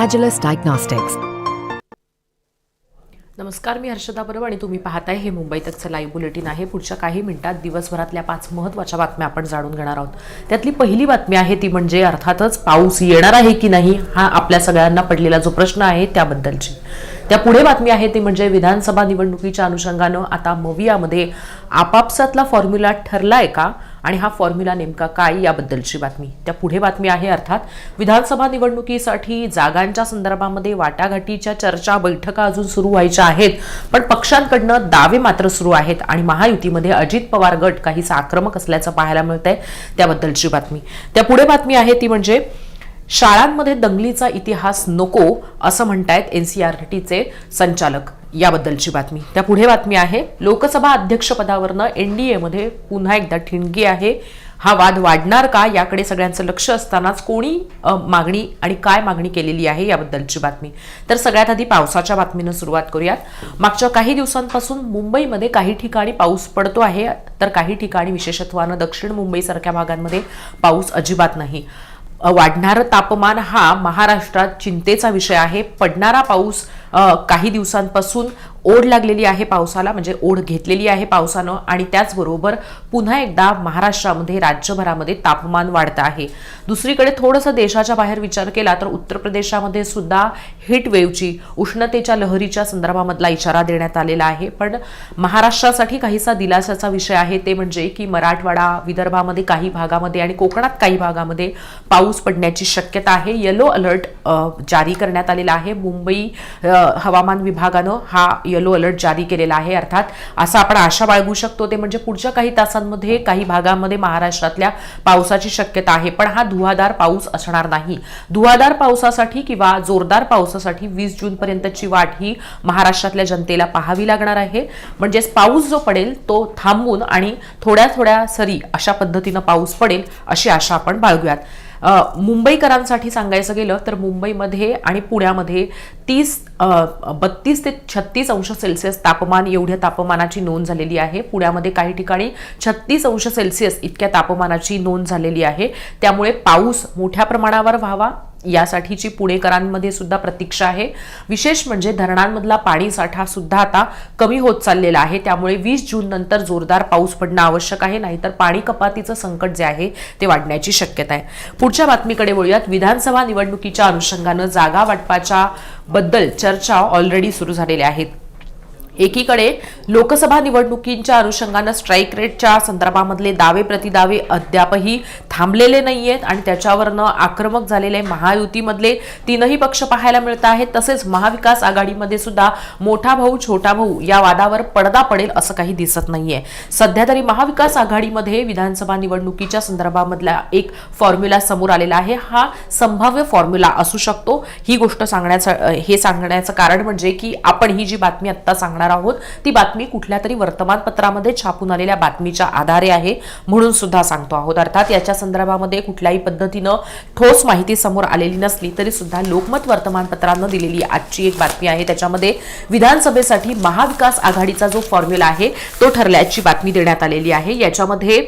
Agilus Diagnostics. नमस्कार मी हर्षदा बरोबर आणि तुम्ही पाहताय हे मुंबई तकचं लाईव्ह बुलेटिन आहे. पुढच्या काही मिनिटात दिवसभरातल्या पाच महत्त्वाच्या बातम्या आपण जाणून घेणार आहोत. त्यातली पहिली बातमी आहे ती म्हणजे अर्थातच पाऊस येणार आहे की नाही हा आपल्या सगळ्यांना पडलेला जो प्रश्न आहे त्याबद्दलची. त्या पुढे बातमी आहे ती म्हणजे विधानसभा निवडणुकीच्या अनुषंगानं आता मवियामध्ये आपापसातला फॉर्म्युला ठरलाय का? आणि हा फॉर्म्युला नेमका काय याबद्दलची बातमी. त्या पुढे बातमी आहे अर्थात विधानसभा निवडणुकीसाठी जागांच्या संदर्भामध्ये वाटाघाटीच्या चर्चा बैठका अजून सुरू व्हायच्या आहेत पण पक्षांकडनं दावे मात्र सुरू आहेत आणि महायुतीमध्ये अजित पवार गट काहीसा आक्रमक असल्याचं पाहायला मिळतंय त्याबद्दलची बातमी. त्या पुढे बातमी आहे ती म्हणजे शाळांमध्ये दंगलीचा इतिहास नको असं म्हणतायत टीचे संचालक. याबद्दलची बातमी. त्या पुढे बातमी आहे लोकसभा अध्यक्षपदावरनं एन डी एमध्ये पुन्हा एकदा ठिणगी आहे. हा वाद वाढणार का? याकडे सगळ्यांचं लक्ष असतानाच कोणी मागणी आणि काय मागणी केलेली आहे याबद्दलची बातमी. तर सगळ्यात आधी पावसाच्या बातमीनं सुरुवात करूयात. मागच्या काही दिवसांपासून मुंबईमध्ये काही ठिकाणी पाऊस पडतो आहे तर काही ठिकाणी विशेषत्वानं दक्षिण मुंबईसारख्या भागांमध्ये पाऊस अजिबात नाही. वाढणारं तापमान हा महाराष्ट्रात चिंतेचा विषय आहे. पडणारा पाऊस काही दिवसांपासून ओढ लागलेली आहे पावसाला म्हणजे ओढ घेतलेली आहे पावसानं आणि त्याचबरोबर पुन्हा एकदा महाराष्ट्रामध्ये राज्यभरामध्ये तापमान वाढतं आहे. दुसरीकडे थोडंसं देशाच्या बाहेर विचार केला तर उत्तर प्रदेशामध्ये सुद्धा हिट वेव्हची उष्णतेच्या लहरीच्या संदर्भामधला इशारा देण्यात आलेला आहे. पण महाराष्ट्रासाठी काहीसा दिलासाचा विषय आहे ते म्हणजे की मराठवाडा विदर्भामध्ये काही भागामध्ये आणि कोकणात काही भागामध्ये पाऊस पडण्याची शक्यता आहे. येलो अलर्ट जारी करण्यात आलेला आहे. मुंबई हवामान विभागानं हा येलो अलर्ट जारी केलेला आहे. अर्थात असं आपण आशा बाळगू शकतो ते म्हणजे पुढच्या काही तासांमध्ये काही भागांमध्ये महाराष्ट्रातल्या पावसाची शक्यता आहे. पण हा धुवाधार पाऊस असणार नाही. धुवाधार पावसासाठी किंवा जोरदार पावसासाठी वीस जून पर्यंतची वाट ही महाराष्ट्रातल्या जनतेला पाहावी लागणार आहे. म्हणजेच पाऊस जो पडेल तो थांबून आणि थोड्या थोड्या सरी अशा पद्धतीनं पाऊस पडेल अशी आशा आपण बाळगूयात. मुंबईकरांसाठी सांगायचं गेलं तर मुंबईमध्ये आणि पुण्यामध्ये तीस बत्तीस ते छत्तीस अंश सेल्सिअस तापमान एवढ्या तापमानाची नोंद झालेली आहे. पुण्यामध्ये काही ठिकाणी छत्तीस अंश सेल्सिअस इतक्या तापमानाची नोंद झालेली आहे. त्यामुळे पाऊस मोठ्या प्रमाणावर व्हावा. यासाठीची पुणेकरांमध्ये सुद्धा प्रतीक्षा आहे. विशेष म्हणजे धरणांमधला पाणी साठा सुद्धा आता कमी होत चाललेला आहे. त्यामुळे वीस जून नंतर जोरदार पाऊस पडणं आवश्यक आहे. नाहीतर पाणी कपातीचं संकट जे आहे ते वाढण्याची शक्यता आहे. पुढच्या बातमीकडे वळूयात. विधानसभा निवडणुकीच्या अनुषंगानं जागा वाटपाच्या बद्दल चर्चा ऑलरेडी सुरू झालेल्या आहेत. एकीकडे लोकसभा निवडणुकींच्या अनुषंगानं स्ट्राईक रेटच्या संदर्भामधले दावे प्रतिदावे अद्यापही थांबलेले नाही आहेत आणि त्याच्यावरनं आक्रमक झालेले महायुतीमधले तीनही पक्ष पाहायला मिळत आहेत. तसेच महाविकास आघाडीमध्ये सुद्धा मोठा भाऊ छोटा भाऊ या वादावर पडदा पडेल असं काही दिसत नाहीये. सध्या तरी महाविकास आघाडीमध्ये विधानसभा निवडणुकीच्या संदर्भामधला एक फॉर्म्युला समोर आलेला आहे. हा संभाव्य फॉर्म्युला असू शकतो. ही गोष्ट सांगण्याचं हे सांगण्याचं कारण म्हणजे की आपण ही जी बातमी आत्ता सांगणार आहोत. ती बातमी कुठल्या तरी वर्तमानपत्रामध्ये छापून आलेल्या बातमीच्या आधारे आहे म्हणून सुद्धा सांगतो आहोत. अर्थात याच्या संदर्भामध्ये कुठल्याही पद्धतीनं ठोस माहिती समोर आलेली नसली तरी सुद्धा लोकमत वर्तमानपत्रानं दिलेली आजची एक बातमी आहे. त्याच्यामध्ये विधानसभेसाठी महाविकास आघाडीचा जो फॉर्म्युला आहे तो ठरल्याची बातमी देण्यात आलेली आहे. याच्यामध्ये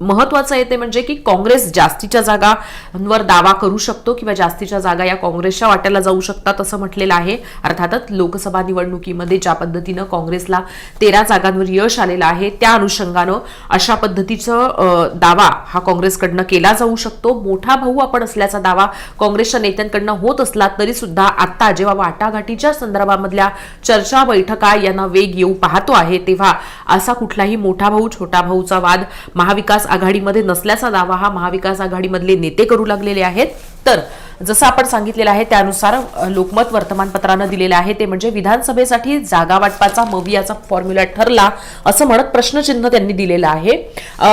महत्वाचं आहे ते म्हणजे की काँग्रेस जास्तीच्या जागांवर दावा करू शकतो किंवा जास्तीच्या जागा या काँग्रेसच्या वाट्याला जाऊ शकतात असं म्हटलेलं आहे. अर्थातच लोकसभा निवडणुकीमध्ये ज्या पद्धतीनं काँग्रेसला तेरा जागांवर यश आलेलं आहे त्या अनुषंगानं अशा पद्धतीचं दावा हा काँग्रेसकडनं केला जाऊ शकतो. मोठा भाऊ आपण असल्याचा दावा काँग्रेसच्या नेत्यांकडनं होत असला तरी सुद्धा आता जेव्हा वाटाघाटीच्या संदर्भामधल्या चर्चा बैठका यांना वेग येऊ पाहतो आहे तेव्हा असा कुठलाही मोठा भाऊ छोटा भाऊचा वाद महाविकास आघाडीमध्ये नसल्याचा दावा हा महाविकास आघाडीमधले नेते करू लागलेले आहेत. तर जसं आपण सांगितलेलं आहे त्यानुसार लोकमत वर्तमानपत्रानं दिलेलं आहे ते म्हणजे विधानसभेसाठी जागा वाटपाचा मवियाचा फॉर्म्युला ठरला असं म्हणत प्रश्नचिन्ह त्यांनी दिलेलं आहे.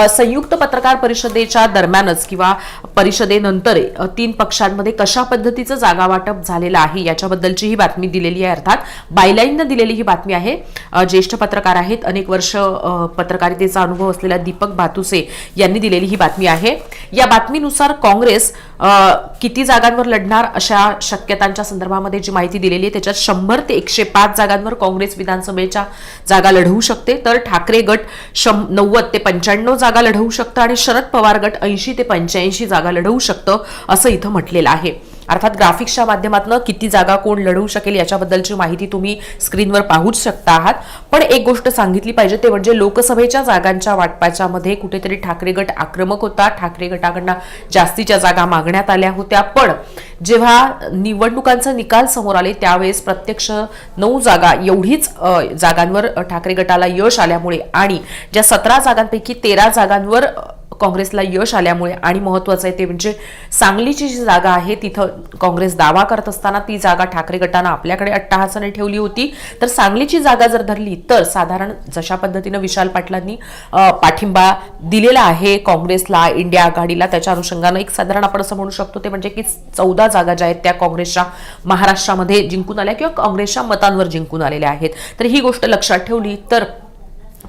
संयुक्त पत्रकार परिषदेच्या दरम्यानच किंवा परिषदेनंतर तीन पक्षांमध्ये कशा पद्धतीचं जागा वाटप झालेलं आहे याच्याबद्दलची ही बातमी दिलेली आहे अर्थात बायलाईननं दिलेली ही बातमी आहे. ज्येष्ठ पत्रकार आहेत अनेक वर्ष पत्रकारितेचा अनुभव असलेल्या दीपक भातुसे यांनी दिलेली ही बातमी आहे. या बातमीनुसार काँग्रेस किती जागांवर लढणार अशा शक्यतांच्या संदर्भामध्ये जी माहिती दिलेली आहे त्याच्यात शंभर ते एकशे पाच जागांवर काँग्रेस विधानसभेच्या जागा लढवू शकते. तर ठाकरे गट शं नव्वद ते पंच्याण्णव जागा लढवू शकतं आणि शरद पवार गट ऐंशी ते पंच्याऐंशी जागा लढवू शकतं असं इथं म्हटलेलं आहे. अर्थात ग्राफिक्सच्या माध्यमातून किती जागा कोण लढवू शकेल याच्याबद्दलची माहिती तुम्ही स्क्रीनवर पाहूच शकता आहात. पण एक गोष्ट सांगितली पाहिजे ते म्हणजे लोकसभेच्या जागांच्या वाटपाच्या मध्ये कुठेतरी ठाकरे गट आक्रमक होता. ठाकरे गटाकडनं जास्तीच्या जागा मागण्यात आल्या होत्या. पण जेव्हा निवडणुकांचा निकाल समोर आले त्यावेळेस प्रत्यक्ष नऊ जागा एवढीच जागांवर ठाकरे गटाला यश आल्यामुळे आणि ज्या सतरा जागांपैकी तेरा जागांवर काँग्रेसला यश आल्यामुळे आणि महत्वाचं आहे ते म्हणजे सांगलीची जी जागा आहे तिथं काँग्रेस दावा करत असताना ती जागा ठाकरे गटानं आपल्याकडे अट्टहासाने ठेवली होती. तर सांगलीची जागा जर धरली तर साधारण जशा पद्धतीनं विशाल पाटलांनी पाठिंबा दिलेला आहे काँग्रेसला इंडिया आघाडीला त्याच्या अनुषंगानं एक साधारण आपण असं म्हणू शकतो ते म्हणजे की चौदा जागा ज्या आहेत त्या काँग्रेसच्या महाराष्ट्रामध्ये जिंकून आल्या किंवा काँग्रेसच्या मतांवर जिंकून आलेल्या आहेत. तर ही गोष्ट लक्षात ठेवली तर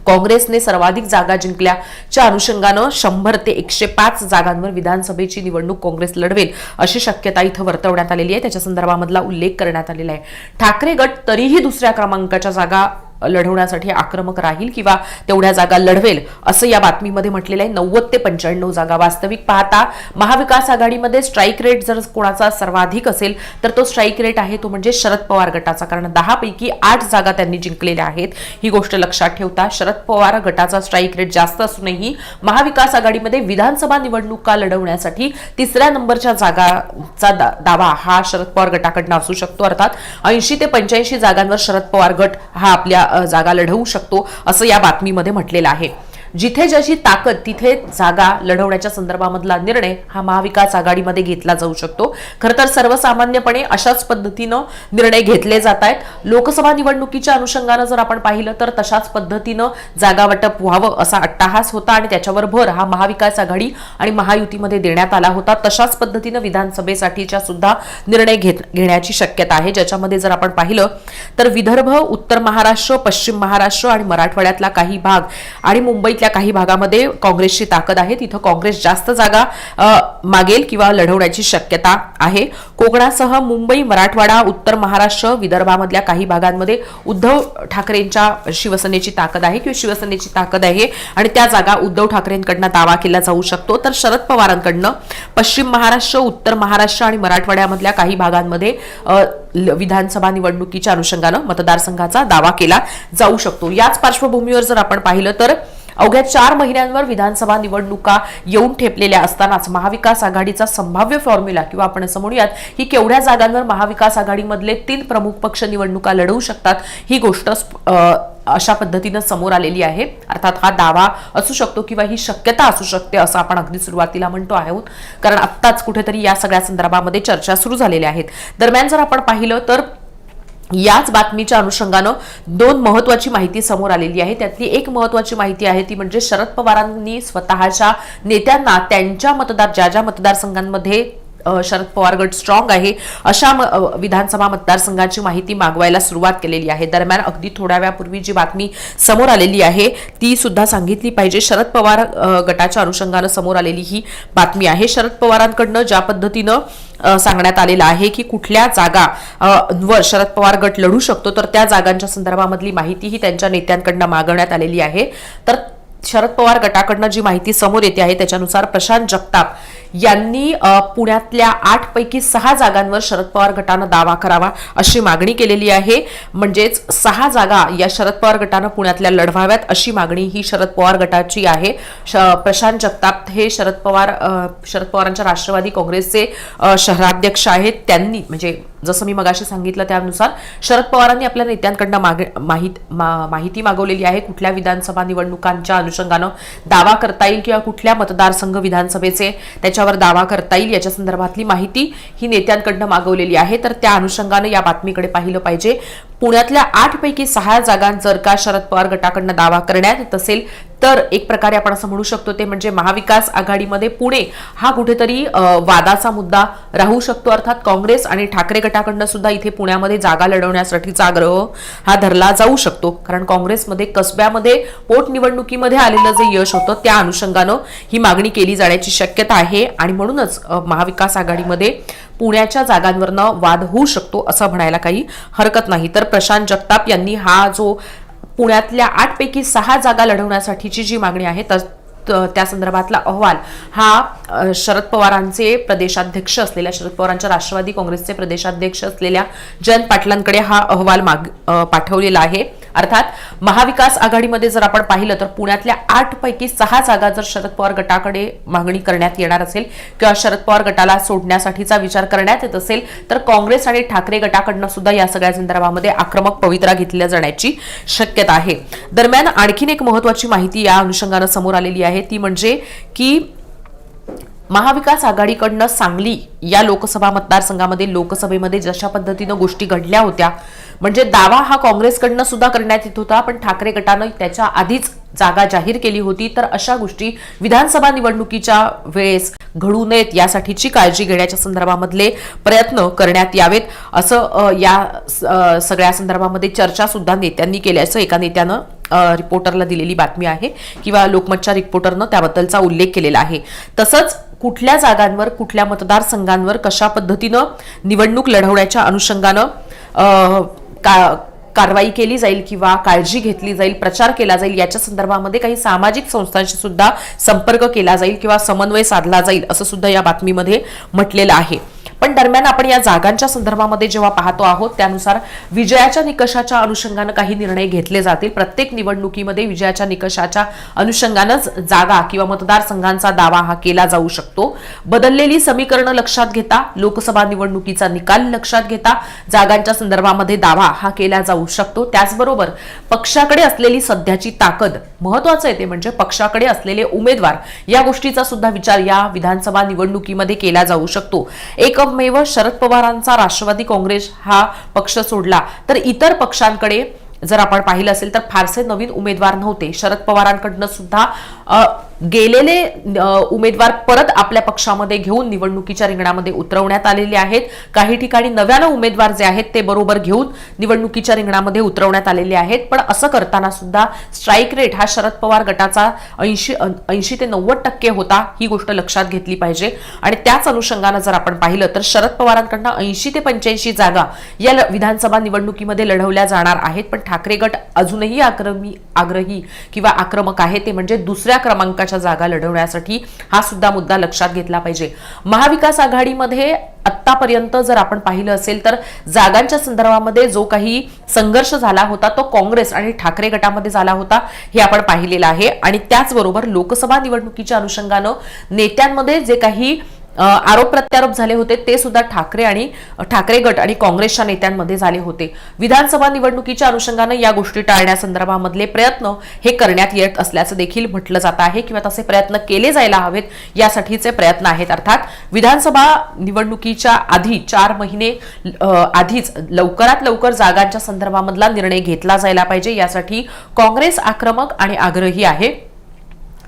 काँग्रेसने सर्वाधिक जागा जिंकल्याच्या अनुषंगानं शंभर ते एकशे पाच जागांवर विधानसभेची निवडणूक काँग्रेस लढवेल अशी शक्यता इथं वर्तवण्यात आलेली आहे. त्याच्या संदर्भामधला उल्लेख करण्यात आलेला आहे. ठाकरे गट तरीही दुसऱ्या क्रमांकाच्या जागा लढवण्यासाठी आक्रमक राहील किंवा तेवढ्या जागा लढवेल असं या बातमीमध्ये म्हटलेलं आहे. नव्वद ते पंच्याण्णव जागा वास्तविक पाहता. महाविकास आघाडीमध्ये स्ट्राईक रेट जर कोणाचा सर्वाधिक असेल तर तो स्ट्राईक रेट आहे तो म्हणजे शरद पवार गटाचा. कारण दहापैकी आठ जागा त्यांनी जिंकलेल्या आहेत. ही गोष्ट लक्षात ठेवता शरद पवार गटाचा स्ट्राईक रेट जास्त असूनही महाविकास आघाडीमध्ये विधानसभा निवडणुका लढवण्यासाठी तिसऱ्या नंबरच्या जागाचा दा- दावा हा शरद पवार गटाकडनं असू शकतो. अर्थात ऐंशी ते पंच्याऐंशी जागांवर शरद पवार गट हा आपल्या जागा लढवू शकतो असं या बातमीमध्ये म्हटलेलं आहे. जिथे जशी ताकद तिथे जागा लढवण्याच्या संदर्भामधला निर्णय हा महाविकास आघाडीमध्ये घेतला जाऊ शकतो. खरं तर सर्वसामान्यपणे अशाच पद्धतीनं निर्णय घेतले जात आहेत. लोकसभा निवडणुकीच्या अनुषंगानं जर आपण पाहिलं तर तशाच पद्धतीनं जागा वाटप व्हावं असा अट्टाहास होता आणि त्याच्यावर भर हा महाविकास आघाडी आणि महायुतीमध्ये देण्यात आला होता. तशाच पद्धतीनं विधानसभेसाठीच्या सुद्धा निर्णय घेत घेण्याची शक्यता आहे. ज्याच्यामध्ये जर आपण पाहिलं तर विदर्भ उत्तर महाराष्ट्र पश्चिम महाराष्ट्र आणि मराठवाड्यातला काही भाग आणि मुंबई मुंबईतल्या काही भागामध्ये काँग्रेसची ताकद आहे. तिथं काँग्रेस जास्त जागा मागेल किंवा लढवण्याची शक्यता आहे. कोकणासह मुंबई मराठवाडा उत्तर महाराष्ट्र विदर्भामधल्या काही भागांमध्ये उद्धव ठाकरेंच्या शिवसेनेची ताकद आहे किंवा शिवसेनेची ताकद आहे आणि त्या जागा उद्धव ठाकरेंकडनं दावा केला जाऊ शकतो. तर शरद पवारांकडनं पश्चिम महाराष्ट्र उत्तर महाराष्ट्र आणि मराठवाड्यामधल्या काही भागांमध्ये ल- विधानसभा निवडणुकीच्या अनुषंगानं मतदारसंघाचा दावा केला जाऊ शकतो. याच पार्श्वभूमीवर जर आपण पाहिलं तर अवघ्या चार महिन्यांवर विधानसभा निवडणुका येऊन ठेपलेल्या असतानाच महाविकास आघाडीचा संभाव्य फॉर्म्युला किंवा आपण असं म्हणूयात की केवढ्या जागांवर महाविकास आघाडीमधले तीन प्रमुख पक्ष निवडणुका लढवू शकतात ही गोष्ट स्प- अशा पद्धतीनं समोर आलेली आहे. अर्थात हा दावा असू शकतो किंवा ही शक्यता असू शकते असं आपण अगदी सुरुवातीला म्हणतो आहोत. कारण आत्ताच कुठेतरी या सगळ्या संदर्भामध्ये चर्चा सुरू झालेल्या आहेत. दरम्यान जर आपण पाहिलं तर याच बातमीच्या अनुषंगानं दोन महत्वाची माहिती समोर आलेली आहे. त्यातली एक महत्वाची माहिती आहे ती म्हणजे शरद पवारांनी स्वतःच्या नेत्यांना त्यांच्या मतदार ज्या ज्या मतदारसंघांमध्ये शरद पवार गट स्ट्रॉंग आहे. अशा म- विधानसभा मतदारसंघाची माहिती मागवायला सुरुवात केलेली आहे. दरम्यान अगदी थोड्या वेळापूर्वी जी बातमी समोर आलेली आहे ती सुद्धा सांगितली पाहिजे. शरद पवार गटाच्या अनुषंगानं समोर आलेली ही बातमी आहे. शरद पवारांकडनं ज्या पद्धतीनं सांगण्यात आलेलं आहे की कुठल्या जागा वर शरद पवार गट लढू शकतो तर त्या जागांच्या संदर्भामधली माहितीही त्यांच्या नेत्यांकडनं मागवण्यात आलेली आहे. तर शरद पवार गटाकडनं जी माहिती समोर येते आहे त्याच्यानुसार प्रशांत जगताप यांनी पुण्यातल्या आठ पैकी सहा जागांवर शरद पवार गटानं दावा करावा अशी मागणी केलेली आहे. म्हणजेच सहा जागा या शरद पवार गटानं पुण्यातल्या लढवाव्यात अशी मागणी ही शरद पवार गटाची आहे. श- प्रशांत जगताप हे शरद पवार शरद पवारांच्या राष्ट्रवादी काँग्रेसचे शहराध्यक्ष आहेत. त्यांनी म्हणजे जसं मी मगाशी सांगितलं त्यानुसार शरद पवारांनी आपल्या नेत्यांकडनं माग माहीत मा- माहिती मागवलेली आहे कुठल्या विधानसभा निवडणुकांच्या अनुषंगानं दावा करता येईल किंवा कुठल्या मतदारसंघ विधानसभेचे त्याच्यावर दावा करता येईल याच्या संदर्भातली माहिती ही नेत्यांकडनं मागवलेली आहे. तर त्या अनुषंगानं या बातमीकडे पाहिलं पाहिजे. पुण्यातल्या आठपैकी सहा जागां जर का शरद पवार गटाकडनं दावा करण्यात येत असेल तर एक प्रकारे आपण असं म्हणू शकतो ते म्हणजे महाविकास आघाडीमध्ये पुणे हा कुठेतरी वादाचा मुद्दा राहू शकतो. अर्थात काँग्रेस आणि ठाकरे गटाकडनं सुद्धा इथे पुण्यामध्ये जागा लढवण्यासाठीचा आग्रह हा धरला जाऊ शकतो. कारण काँग्रेसमध्ये कसब्यामध्ये पोटनिवडणुकीमध्ये आलेलं जे यश होतं त्या अनुषंगानं ही मागणी केली जाण्याची शक्यता आहे. आणि म्हणूनच महाविकास आघाडीमध्ये पुण्याच्या जागांवरनं वाद होऊ शकतो असं म्हणायला काही हरकत नाही. तर प्रशांत जगताप यांनी हा जो पुण्यातल्या आठपैकी सहा जागा लढवण्यासाठीची जी मागणी आहे तर त- त्या संदर्भातला अहवाल हा शरद पवारांचे प्रदेशाध्यक्ष असलेल्या शरद पवारांच्या राष्ट्रवादी काँग्रेसचे प्रदेशाध्यक्ष असलेल्या जयंत पाटलांकडे हा अहवाल माग पाठवलेला आहे. अर्थात महाविकास आघाडीमध्ये जर आपण पाहिलं तर पुण्यातल्या आठ पैकी सहा जागा जर शरद पवार गटाकडे मागणी करण्यात येणार असेल किंवा शरद पवार गटाला सोडण्यासाठीचा विचार करण्यात येत असेल तर काँग्रेस आणि ठाकरे गटाकडनं सुद्धा या सगळ्या संदर्भामध्ये आक्रमक पवित्रा घेतल्या जाण्याची शक्यता आहे. दरम्यान आणखीन एक महत्वाची माहिती या अनुषंगानं समोर आलेली आहे ती म्हणजे की महाविकास आघाडीकडनं सांगली या लोकसभा मतदारसंघामध्ये लोकसभेमध्ये जशा पद्धतीनं गोष्टी घडल्या होत्या म्हणजे दावा हा काँग्रेसकडनं सुद्धा करण्यात येत होता पण ठाकरे गटानं त्याच्या आधीच जागा जाहीर केली होती. तर अशा गोष्टी विधानसभा निवडणुकीच्या वेळेस घडू नयेत यासाठीची काळजी घेण्याच्या संदर्भामधले प्रयत्न करण्यात यावेत असं या सगळ्या संदर्भामध्ये चर्चा सुद्धा नेत्यांनी केल्याचं एका नेत्यानं रिपोर्टरला दिलेली बातमी आहे किंवा लोकमतच्या रिपोर्टरनं त्याबद्दलचा उल्लेख केलेला आहे. तसंच कुठल्या जागांवर कुठल्या मतदारसंघांवर कशा पद्धतीनं निवडणूक लढवण्याच्या अनुषंगानं का कारवाई केली जाईल किंवा काळजी घेतली जाईल प्रचार केला जाईल याच्या संदर्भामध्ये काही सामाजिक संस्थांशी सुद्धा संपर्क केला जाईल किंवा समन्वय साधला जाईल असं सुद्धा या बातमीमध्ये म्हटलेलं आहे. पण दरम्यान आपण या जागांच्या संदर्भामध्ये जेव्हा पाहतो आहोत त्यानुसार विजयाच्या निकषाच्या अनुषंगानं काही निर्णय घेतले जातील. प्रत्येक निवडणुकीमध्ये विजयाच्या निकषाच्या अनुषंगानंच जागा किंवा मतदारसंघांचा दावा हा केला जाऊ शकतो. बदललेली समीकरणं लक्षात घेता लोकसभा निवडणुकीचा निकाल लक्षात घेता जागांच्या संदर्भामध्ये दावा हा केला जाऊ शकतो. त्याचबरोबर पक्षाकडे असलेली सध्याची ताकद महत्वाचं आहे ते म्हणजे पक्षाकडे असलेले उमेदवार या गोष्टीचा सुद्धा विचार या विधानसभा निवडणुकीमध्ये केला जाऊ शकतो. एक एकमेव शरद पवारांचा राष्ट्रवादी काँग्रेस हा पक्ष सोडला. तर इतर पक्षांकडे जर आपण पाहिलं असेल तर फारसे नवीन उमेदवार नव्हते. शरद पवारांकडनं सुद्धा गेलेले उमेदवार परत आपल्या पक्षामध्ये घेऊन निवडणुकीच्या रिंगणामध्ये उतरवण्यात आलेले आहेत. काही ठिकाणी नव्यानं उमेदवार जे आहेत ते बरोबर घेऊन निवडणुकीच्या रिंगणामध्ये उतरवण्यात आलेले आहेत. पण असं करताना सुद्धा स्ट्राईक रेट हा शरद पवार गटाचा ऐंशी ऐंशी ते नव्वद टक्के होता ही गोष्ट लक्षात घेतली पाहिजे. आणि त्याच अनुषंगानं जर आपण पाहिलं तर शरद पवारांकडनं ऐंशी ते पंच्याऐंशी जागा या ल- विधानसभा निवडणुकीमध्ये लढवल्या जाणार आहेत. पण ठाकरे गट अजूनही आक्रमी आग्रही किंवा आक्रमक आहे ते म्हणजे दुसऱ्या क्रमांकाच्या जागा लढवण्यासाठी हा सुद्धा मुद्दा लक्षात घेतला पाहिजे. महाविकास आघाडीमध्ये आत्तापर्यंत जर आपण पाहिलं असेल तर जागांच्या संदर्भामध्ये जो काही संघर्ष झाला होता तो काँग्रेस आणि ठाकरे गटामध्ये झाला होता हे आपण पाहिलेलं आहे. आणि त्याचबरोबर लोकसभा निवडणुकीच्या अनुषंगानं नेत्यांमध्ये जे काही आरोप प्रत्यारोप झाले होते ते सुद्धा ठाकरे आणि ठाकरे गट आणि काँग्रेसच्या नेत्यांमध्ये झाले होते. विधानसभा निवडणुकीच्या अनुषंगानं या गोष्टी टाळण्यासंदर्भामधले प्रयत्न हे करण्यात येत असल्याचं देखील म्हटलं जात आहे किंवा तसे प्रयत्न केले जायला हवेत यासाठीचे प्रयत्न आहेत. अर्थात विधानसभा निवडणुकीच्या आधी चार महिने आधीच लवकरात लवकर जागांच्या संदर्भामधला निर्णय घेतला जायला पाहिजे. यासाठी काँग्रेस आक्रमक आणि आग्रही आहे.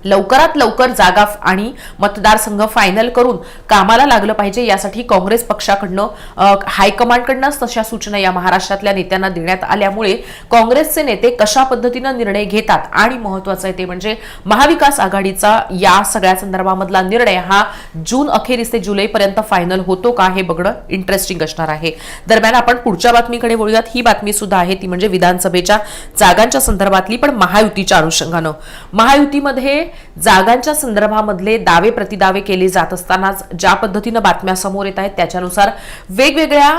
लवकरात लवकर जागा आणि मतदारसंघ फायनल करून कामाला लागलं पाहिजे यासाठी काँग्रेस पक्षाकडनं अ, हायकमांडकडनंच तशा सूचना या महाराष्ट्रातल्या नेत्यांना देण्यात आल्यामुळे काँग्रेसचे नेते कशा पद्धतीनं निर्णय घेतात आणि महत्वाचं आहे ते म्हणजे महाविकास आघाडीचा या सगळ्या संदर्भामधला निर्णय हा जून अखेरीस ते जुलैपर्यंत फायनल होतो का हे बघणं इंटरेस्टिंग असणार आहे. दरम्यान आपण पुढच्या बातमीकडे वळूयात. ही बातमी सुद्धा आहे ती म्हणजे विधानसभेच्या जागांच्या संदर्भातली पण महायुतीच्या अनुषंगानं. महायुतीमध्ये जागांच्या संदर्भामधले दावे प्रतिदावे केले जात असतानाच ज्या पद्धतीनं बातम्या समोर येत आहेत त्याच्यानुसार वेगवेगळ्या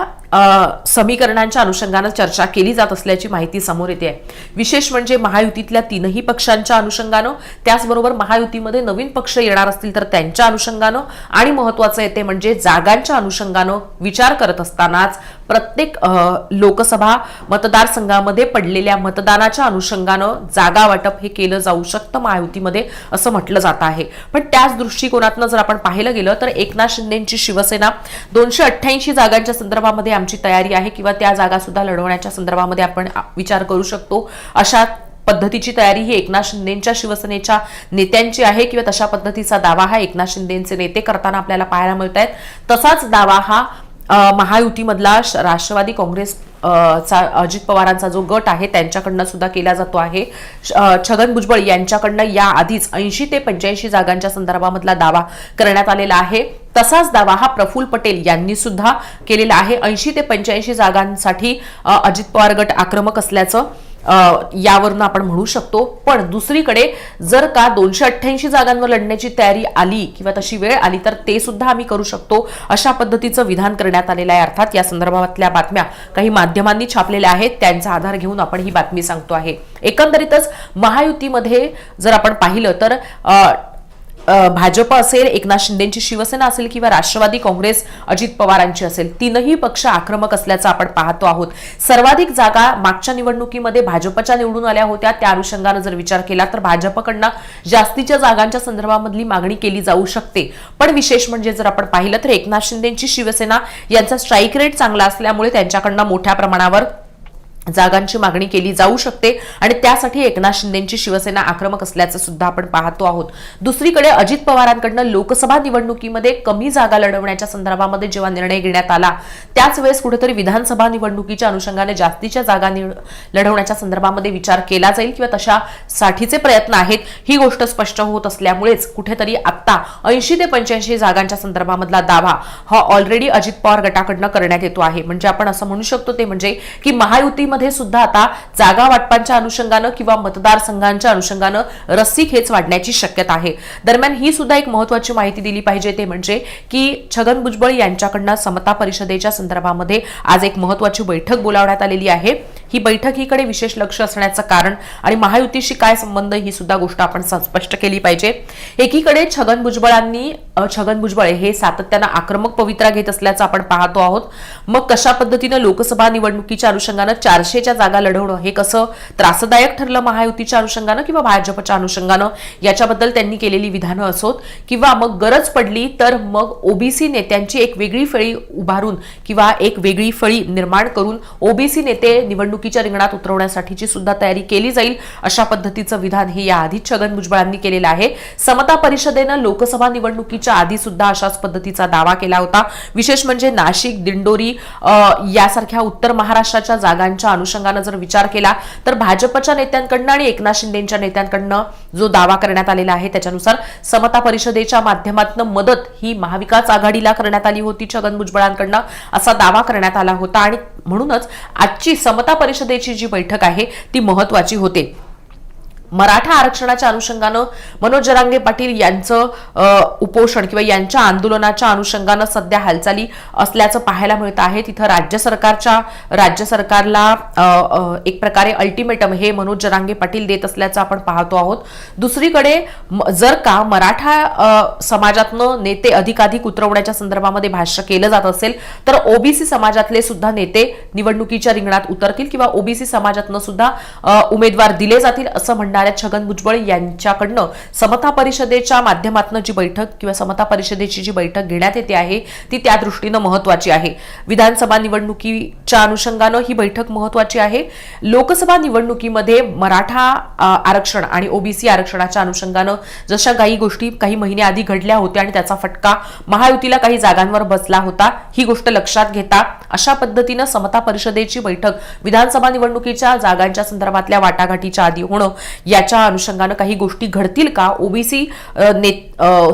समीकरणांच्या अनुषंगानं चर्चा केली जात असल्याची माहिती समोर येते. आहे विशेष म्हणजे महायुतीतल्या तीनही पक्षांच्या अनुषंगानं त्याचबरोबर महायुतीमध्ये नवीन पक्ष येणार असतील तर त्यांच्या अनुषंगानं आणि महत्वाचं येते म्हणजे जागांच्या अनुषंगानं विचार करत असतानाच प्रत्येक लोकसभा मतदारसंघामध्ये पडलेल्या मतदानाच्या अनुषंगानं जागा वाटप हे केलं जाऊ शकतं महायुतीमध्ये असं म्हटलं जात आहे. पण त्याच दृष्टिकोनातनं जर आपण पाहिलं गेलं तर एकनाथ शिंदेची शिवसेना दोनशे अठ्ठ्याऐंशी जागांच्या संदर्भामध्ये आमची तयारी आहे किंवा त्या जागा सुद्धा लढवण्याच्या संदर्भामध्ये आपण विचार करू शकतो. अशा पद्धतीची तयारी ही एकनाथ शिंदेच्या शिवसेनेच्या नेत्यांची आहे किंवा तशा पद्धतीचा दावा हा एकनाथ शिंदेचे नेते करताना आपल्याला पाहायला मिळत आहेत तसाच दावा हा महायुतीमधला श- राष्ट्रवादी काँग्रेस चा अजित पवारांचा जो गट आहे त्यांच्याकडनं सुद्धा केला जातो आहे. श- छगन भुजबळ यांच्याकडनं या आधीच ऐंशी ते पंच्याऐंशी जागांच्या संदर्भामधला दावा करण्यात आलेला आहे. तसाच दावा हा प्रफुल पटेल यांनी सुद्धा केलेला आहे. ऐंशी ते पंच्याऐंशी जागांसाठी अजित पवार गट आक्रमक असल्याचं यावरून आपण म्हणू शकतो. पण दुसरीकडे जर का दोनशे अठ्ठ्याऐंशी जागांवर लढण्याची तयारी आली किंवा तशी वेळ आली तर ते सुद्धा आम्ही करू शकतो. अशा पद्धतीचं विधान करण्यात आलेलं आहे. अर्थात या संदर्भातल्या बातम्या काही माध्यमांनी छापलेल्या आहेत. त्यांचा आधार घेऊन आपण ही बातमी सांगतो आहे. एकंदरीतच महायुतीमध्ये जर आपण पाहिलं तर भाजप असेल एकनाथ शिंदेची शिवसेना असेल किंवा राष्ट्रवादी काँग्रेस अजित पवारांची असेल तीनही पक्ष आक्रमक असल्याचं आपण पाहतो आहोत. सर्वाधिक जागा मागच्या निवडणुकीमध्ये भाजपच्या निवडून आल्या होत्या. त्या अनुषंगानं जर विचार केला तर भाजपकडनं जास्तीच्या जागांच्या संदर्भामधली मागणी केली जाऊ शकते. पण विशेष म्हणजे जर आपण पाहिलं तर एकनाथ शिंदेची शिवसेना यांचा स्ट्राईक रेट चांगला असल्यामुळे त्यांच्याकडनं मोठ्या प्रमाणावर जागांची मागणी केली जाऊ शकते आणि त्यासाठी एकनाथ शिंदेची शिवसेना आक्रमक असल्याचं सुद्धा आपण पाहतो आहोत. दुसरीकडे अजित पवारांकडनं लोकसभा निवडणुकीमध्ये कमी जागा लढवण्याच्या संदर्भामध्ये जेव्हा निर्णय घेण्यात आला त्याच वेळेस कुठेतरी विधानसभा निवडणुकीच्या अनुषंगाने जास्तीच्या जागा निव- लढवण्याच्या संदर्भामध्ये विचार केला जाईल किंवा तशा साठीचे प्रयत्न आहेत ही गोष्ट स्पष्ट होत असल्यामुळेच कुठेतरी आत्ता ऐंशी ते पंच्याऐंशी जागांच्या संदर्भामधला दावा हा ऑलरेडी अजित पवार गटाकडनं करण्यात येतो आहे. म्हणजे आपण असं म्हणू शकतो ते म्हणजे की महायुती दिल्लीमध्ये सुद्धा आता जागा वाटपांच्या अनुषंगानं किंवा मतदारसंघांच्या अनुषंगानं रस्सी खेच वाढण्याची शक्यता आहे. दरम्यान ही सुद्धा एक महत्वाची माहिती दिली पाहिजे ते म्हणजे की छगन भुजबळ यांच्याकडनं समता परिषदेच्या संदर्भामध्ये आज एक महत्वाची बैठक बोलावण्यात आलेली आहे. ही बैठकीकडे विशेष लक्ष असण्याचं कारण आणि महायुतीशी काय संबंध ही सुद्धा गोष्ट आपण स्पष्ट केली पाहिजे. एकीकडे छगन भुजबळांनी छगन भुजबळ हे सातत्यानं आक्रमक पवित्रा घेत असल्याचं आपण पाहतो आहोत. मग कशा पद्धतीनं लोकसभा निवडणुकीच्या अनुषंगानं चार चारशेच्या जागा लढवणं हे कसं त्रासदायक ठरलं महायुतीच्या अनुषंगानं किंवा भाजपच्या अनुषंगानं? याच्याबद्दल त्यांनी केलेली विधानं असोत किंवा मग गरज पडली तर मग ओबीसी नेत्यांची एक वेगळी फळी उभारून किंवा एक वेगळी फळी निर्माण करून ओबीसी नेते निवडणुकीच्या रिंगणात उतरवण्यासाठीची सुद्धा तयारी केली जाईल अशा पद्धतीचं विधान हे याआधीच छगन भुजबळांनी केलेलं आहे. समता परिषदेनं लोकसभा निवडणुकीच्या आधी सुद्धा अशाच पद्धतीचा दावा केला होता. विशेष म्हणजे नाशिक दिंडोरी यासारख्या उत्तर महाराष्ट्राच्या जागांच्या अनुषंगानं जर विचार केला तर भाजपच्या नेत्यांकडनं आणि एकनाथ शिंदेच्या नेत्यांकडनं जो दावा करण्यात आलेला आहे त्याच्यानुसार समता परिषदेच्या माध्यमातून मदत ही महाविकास आघाडीला करण्यात आली होती छगन भुजबळांकडनं असा दावा करण्यात आला होता. आणि म्हणूनच आजची समता परिषदेची जी बैठक आहे ती महत्वाची होते. मराठा आरक्षणाच्या अनुषंगानं मनोज जरांगे पाटील यांचं उपोषण किंवा यांच्या आंदोलनाच्या अनुषंगानं सध्या हालचाली असल्याचं पाहायला मिळत आहे. तिथं राज्य सरकारच्या राज्य सरकारला एक प्रकारे अल्टिमेटम हे मनोज जरांगे पाटील देत असल्याचं आपण पाहतो आहोत. दुसरीकडे जर का मराठा समाजातनं नेते अधिकाधिक उतरवण्याच्या संदर्भामध्ये भाष्य केलं जात असेल तर ओबीसी समाजातले सुद्धा नेते निवडणुकीच्या रिंगणात उतरतील किंवा ओबीसी समाजातनं सुद्धा उमेदवार दिले जातील असं म्हणणाऱ्या छगन भुजबळ यांच्याकडनं समता परिषदेच्या माध्यमातून जी बैठक किंवा समता परिषदेची जी बैठक घेण्यात येते आहे ती त्या दृष्टीनं महत्वाची आहे. विधानसभा निवडणुकीच्या अनुषंगानं ही बैठक महत्वाची आहे. लोकसभा निवडणुकीमध्ये मराठा आरक्षण आणि ओबीसी आरक्षणाच्या अनुषंगानं जशा काही गोष्टी काही महिने आधी घडल्या होत्या आणि त्याचा फटका महायुतीला काही जागांवर बसला होता ही गोष्ट लक्षात घेता अशा पद्धतीनं समता परिषदेची बैठक विधानसभा निवडणुकीच्या जागांच्या संदर्भातल्या वाटाघाटीच्या आधी होणं याच्या अनुषंगानं काही गोष्टी घडतील का? ओबीसी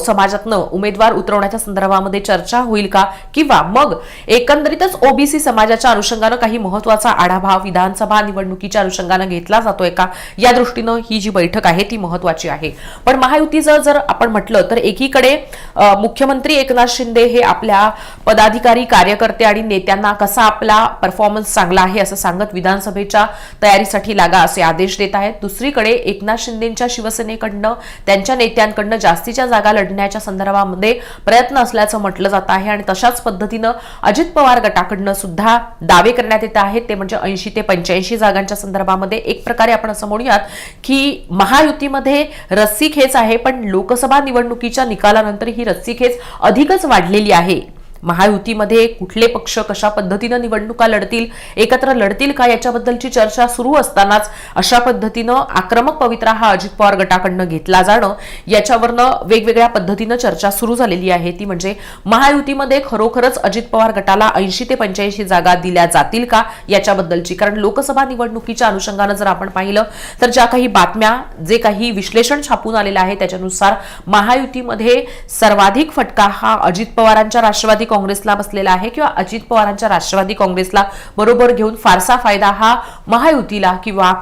समाजातनं उमेदवार उतरवण्याच्या संदर्भामध्ये चर्चा होईल का? किंवा मग एकंदरीतच ओबीसी समाजाच्या अनुषंगानं काही महत्त्वाचा आढावा विधानसभा निवडणुकीच्या अनुषंगानं घेतला जातोय का? या दृष्टीनं ही जी बैठक आहे ती महत्वाची आहे. पण महायुतीचं जर आपण म्हटलं तर एकीकडे मुख्यमंत्री एकनाथ शिंदे हे आपल्या पदाधिकारी कार्यकर्ते आणि नेत्यांना कसा आपला परफॉर्मन्स चांगला आहे असं सांगत विधानसभेच्या तयारीसाठी लागा असे आदेश देत आहेत. दुसरीकडे एकनाथ शिंदेच्या शिवसेनेकडनं त्यांच्या नेत्यांकडनं जास्तीच्या जागा लढण्याच्या संदर्भामध्ये प्रयत्न असल्याचं म्हटलं जात आहे आणि तशाच पद्धतीनं अजित पवार गटाकडनं सुद्धा दावे करण्यात येत आहेत. ते म्हणजे ऐंशी ते पंच्याऐंशी जागांच्या संदर्भामध्ये एक प्रकारे आपण असं म्हणूयात की महायुतीमध्ये रस्सीखेच आहे पण लोकसभा निवडणुकीच्या निकालानंतर ही रस्सीखेच अधिकच वाढलेली आहे. महायुतीमध्ये कुठले पक्ष कशा पद्धतीनं निवडणुका लढतील एकत्र लढतील का याच्याबद्दलची चर्चा सुरू असतानाच अशा पद्धतीनं आक्रमक पवित्रा हा अजित पवार गटाकडनं घेतला जाणं याच्यावरनं वेगवेगळ्या पद्धतीनं चर्चा सुरू झालेली आहे. ती म्हणजे महायुतीमध्ये खरोखरच अजित पवार गटाला ऐंशी ते पंच्याऐंशी जागा दिल्या जातील का याच्याबद्दलची? कारण लोकसभा निवडणुकीच्या अनुषंगानं जर आपण पाहिलं तर ज्या काही बातम्या जे काही विश्लेषण छापून आलेलं आहे त्याच्यानुसार महायुतीमध्ये सर्वाधिक फटका हा अजित पवारांच्या राष्ट्रवादी काँग्रेसला बसलेला आहे किंवा अजित पवारांच्या राष्ट्रवादी काँग्रेसला बरोबर घेऊन फारसा फायदा हा महायुतीला किंवा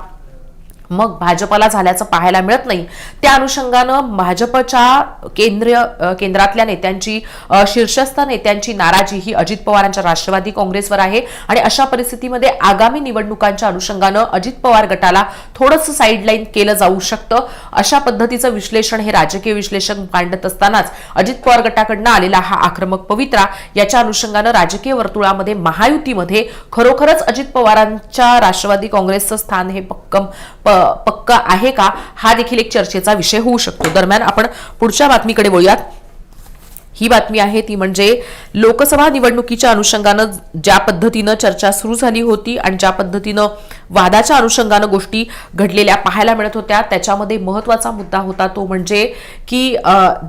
मग भाजपला झाल्याचं पाहायला मिळत नाही. त्या अनुषंगानं भाजपच्या केंद्रीय केंद्रातल्या नेत्यांची शीर्षस्थ नेत्यांची नाराजी ही अजित पवारांच्या राष्ट्रवादी काँग्रेसवर आहे. आणि अशा परिस्थितीमध्ये आगामी निवडणुकांच्या अनुषंगानं अजित पवार गटाला थोडंसं साईडलाईन केलं जाऊ शकतं. अशा पद्धतीचं विश्लेषण हे राजकीय विश्लेषक मांडत असतानाच अजित पवार गटाकडनं आलेला हा आक्रमक पवित्रा याच्या अनुषंगानं राजकीय वर्तुळामध्ये महायुतीमध्ये खरोखरच अजित पवारांच्या राष्ट्रवादी काँग्रेसचं स्थान हे पक्कम पक्क आहे का? हा देखील एक चर्चेचा विषय होऊ शकतो. दरम्यान आपण पुढच्या बातमीकडे बोलूयात ही बातमी आहे ती म्हणजे लोकसभा निवडणुकीच्या अनुषंगानं ज्या पद्धतीनं चर्चा सुरू झाली होती आणि ज्या पद्धतीनं वादाच्या अनुषंगानं गोष्टी घडलेल्या पाहायला मिळत होत्या त्याच्यामध्ये महत्त्वाचा मुद्दा होता तो म्हणजे की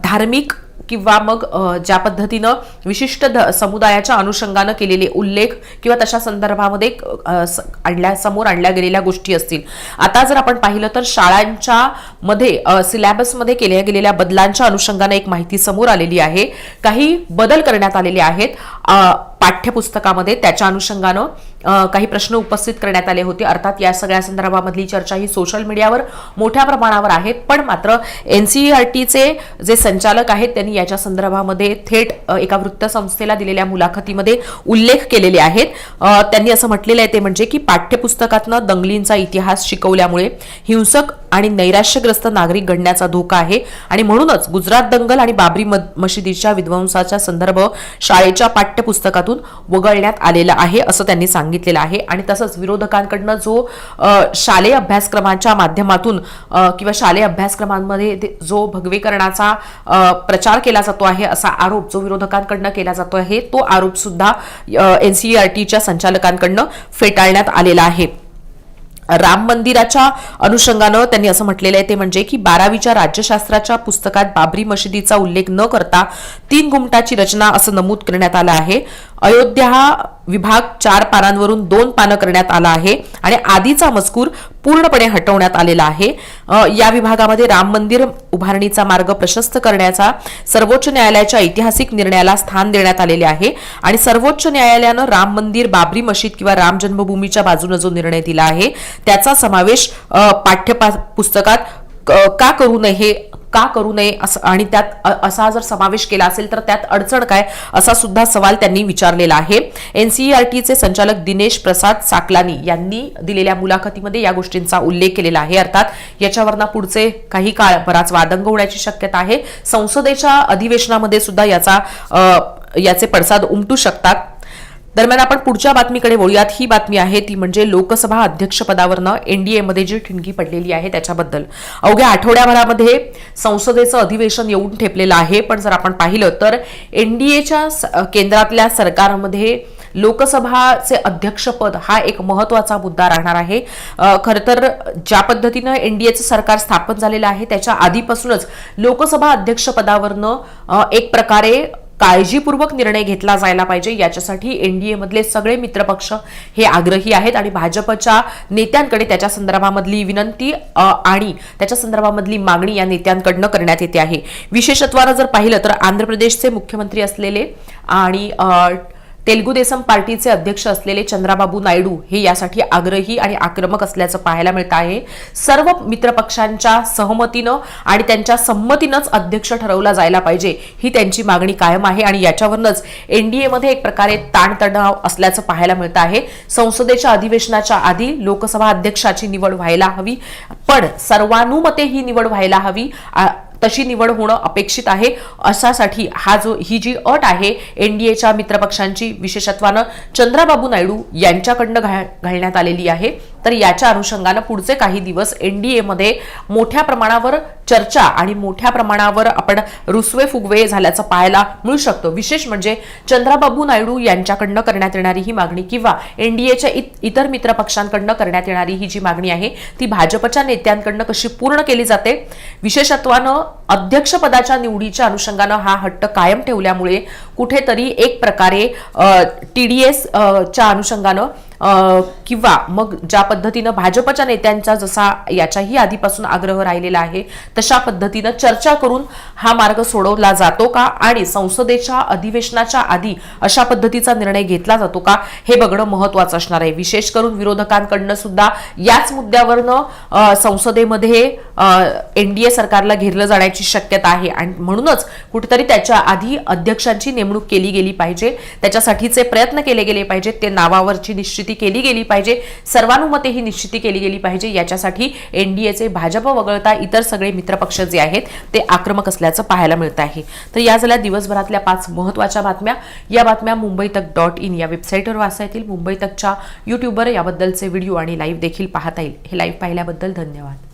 धार्मिक किंवा मग ज्या पद्धतीनं विशिष्ट समुदायाच्या अनुषंगानं केलेले उल्लेख किंवा तशा संदर्भामध्ये स- आणल्या समोर आणल्या गेलेल्या गोष्टी असतील. आता जर आपण पाहिलं तर शाळांच्या मध्ये सिलॅबसमध्ये केल्या गेलेल्या बदलांच्या अनुषंगानं एक माहिती समोर आलेली आहे. काही बदल करण्यात आलेले आहेत. पाठ्यपुस्तकामध्ये त्याच्या अनुषंगानं काही प्रश्न उपस्थित करण्यात आले होते. अर्थात या सगळ्या संदर्भामधली चर्चा ही सोशल मीडियावर मोठ्या प्रमाणावर आहे. पण मात्र एन सी आर टीचे जे संचालक आहेत त्यांनी याच्या संदर्भामध्ये थेट एका वृत्तसंस्थेला दिलेल्या मुलाखतीमध्ये उल्लेख केलेले आहेत. त्यांनी असं म्हटलेलं आहे ते म्हणजे की पाठ्यपुस्तकातनं दंगलींचा इतिहास शिकवल्यामुळे हिंसक आणि नैराश्यग्रस्त नागरिक घडण्याचा धोका आहे. आणि म्हणूनच गुजरात दंगल आणि बाबरी मशिदीच्या विध्वंसाचा संदर्भ शाळेच्या पाठ्य पाठ्यपुस्तकातून वगळण्यात आलेलं आहे असं त्यांनी सांगितलेलं आहे. आणि तसंच विरोधकांकडनं जो शालेय अभ्यासक्रमाच्या माध्यमातून किंवा शालेय अभ्यासक्रमांमध्ये ते- जो भगवेकरणाचा प्रचार केला जातो आहे असा आरोप जो विरोधकांकडनं केला जातो आहे तो आरोप सुद्धा एनसीईआरटीच्या संचालकांकडनं फेटाळण्यात आलेला आहे. राम मंदिराच्या अनुषंगानं त्यांनी असं म्हटलेलं आहे ते म्हणजे की बारावीच्या राज्यशास्त्राच्या पुस्तकात बाबरी मशिदीचा उल्लेख न करता तीन घुमटाची रचना असं नमूद करण्यात आलं आहे. अयोध्या हा विभाग चार पानांवरून दोन पानं करण्यात आला आहे आणि आधीचा मजकूर पूर्णपणे हटवण्यात आलेला आहे. या विभागामध्ये राम मंदिर उभारणीचा मार्ग प्रशस्त करण्याचा सर्वोच्च न्यायालयाच्या ऐतिहासिक निर्णयाला स्थान देण्यात आलेले आहे आणि सर्वोच्च न्यायालयानं राम मंदिर बाबरी मशीद किंवा राम जन्मभूमीच्या बाजूनं जो निर्णय दिला आहे त्याचा समावेश पाठ्यपुस्तकात पुस्तकात क- का करू नये हे का करू नये असं आणि त्यात असा जर समावेश केला असेल तर त्यात अडचण काय? असा सुद्धा सवाल त्यांनी विचारलेला आहे. एनसीईआरटीचे संचालक दिनेश प्रसाद साकलानी यांनी दिलेल्या मुलाखतीमध्ये या गोष्टींचा उल्लेख केलेला आहे. अर्थात याच्यावरनं पुढचे काही काळ बराच वादंग होण्याची शक्यता आहे. संसदेच्या अधिवेशनामध्ये सुद्धा याचा याचे पडसाद उमटू शकतात. दरम्यान आपण पुढच्या बातमीकडे वळूयात. ही बातमी आहे ती म्हणजे लोकसभा अध्यक्षपदावरनं एनडीएमध्ये जी ठिणगी पडलेली आहे त्याच्याबद्दल. अवघ्या आठवड्याभरामध्ये संसदेचं अधिवेशन येऊन ठेपलेलं आहे. पण जर आपण पाहिलं तर एनडीएच्या केंद्रातल्या सरकारमध्ये लोकसभाचे अध्यक्षपद हा एक महत्त्वाचा मुद्दा राहणार आहे. खरं तर ज्या पद्धतीनं एनडीएचं सरकार स्थापन झालेलं आहे त्याच्या आधीपासूनच लोकसभा अध्यक्षपदावरनं एक प्रकारे काळजीपूर्वक निर्णय घेतला जायला पाहिजे. याच्यासाठी एनडीएमधले सगळे मित्रपक्ष हे आग्रही आहेत आणि भाजपच्या नेत्यांकडे त्याच्या संदर्भामधली विनंती आणि त्याच्या संदर्भामधली मागणी या नेत्यांकडनं करण्यात येते आहे. विशेषत्वानं जर पाहिलं तर आंध्र प्रदेशचे मुख्यमंत्री असलेले आणि तेलगू देसम पार्टीचे अध्यक्ष असलेले चंद्राबाबू नायडू हे यासाठी आग्रही आणि आक्रमक असल्याचं पाहायला मिळत आहे. सर्व मित्रपक्षांच्या सहमतीनं आणि त्यांच्या संमतीनंच अध्यक्ष ठरवला जायला पाहिजे ही त्यांची मागणी कायम आहे आणि याच्यावरूनच एनडीएमध्ये एक प्रकारे ताणतणाव असल्याचं पाहायला मिळत आहे. संसदेच्या अधिवेशनाच्या आधी लोकसभा अध्यक्षाची निवड व्हायला हवी पण सर्वानुमते ही निवड व्हायला हवी आ- तशी निवड होणं अपेक्षित आहे. अशासाठी हा जो ही जी अट आहे एनडीएच्या मित्रपक्षांची विशेषत्वानं चंद्राबाबू नायडू यांच्याकडनं घा- घालण्यात आलेली आहे. तर याच्या अनुषंगानं पुढचे काही दिवस एनडीएमध्ये मोठ्या प्रमाणावर चर्चा आणि मोठ्या प्रमाणावर आपण रुसवे फुगवे झाल्याचं पाहायला मिळू शकतो. विशेष म्हणजे चंद्राबाबू नायडू यांच्याकडनं करण्यात येणारी ही मागणी किंवा एनडीएच्या इतर मित्र पक्षांकडनं करण्यात येणारी ही जी मागणी आहे ती भाजपच्या नेत्यांकडनं कशी पूर्ण केली जाते? विशेषत्वानं अध्यक्षपदाच्या निवडीच्या अनुषंगानं हा हट्ट कायम ठेवल्यामुळे कुठेतरी एक प्रकारे टी डी च्या अनुषंगानं किंवा मग ज्या पद्धतीनं भाजपच्या नेत्यांचा जसा याच्याही आधीपासून आग्रह राहिलेला आहे तशा पद्धतीनं चर्चा करून हा मार्ग सोडवला जातो का? आणि संसदेच्या अधिवेशनाच्या आधी अशा पद्धतीचा निर्णय घेतला जातो का? हे बघणं महत्वाचं असणार आहे. विशेष करून विरोधकांकडनं सुद्धा याच मुद्द्यावरनं संसदेमध्ये एनडीए सरकारला घेरलं जाण्याची शक्यता आहे. आणि म्हणूनच कुठेतरी त्याच्या आधी अध्यक्षांची नेमणूक केली गेली पाहिजे. त्याच्यासाठीचे प्रयत्न केले गेले पाहिजेत. ते नावावरची निश्चित केली गेली पाहिजे. सर्वानुमते ही निश्चिती केली गेली पाहिजे. याच्यासाठी एनडीएचे भाजप वगळता इतर सगळे मित्रपक्ष जे आहेत ते आक्रमक असल्याचं पाहायला मिळत आहे. तर या झाल्या दिवसभरातल्या पाच महत्त्वाच्या बातम्या. या बातम्या मुंबई तक डॉट इन या वेबसाईटवर वाचता येतील मुंबई तकच्या युट्यूबवर याबद्दलचे व्हिडिओ आणि लाईव्ह देखील पाहता येईल. हे लाईव्ह पाहिल्याबद्दल धन्यवाद.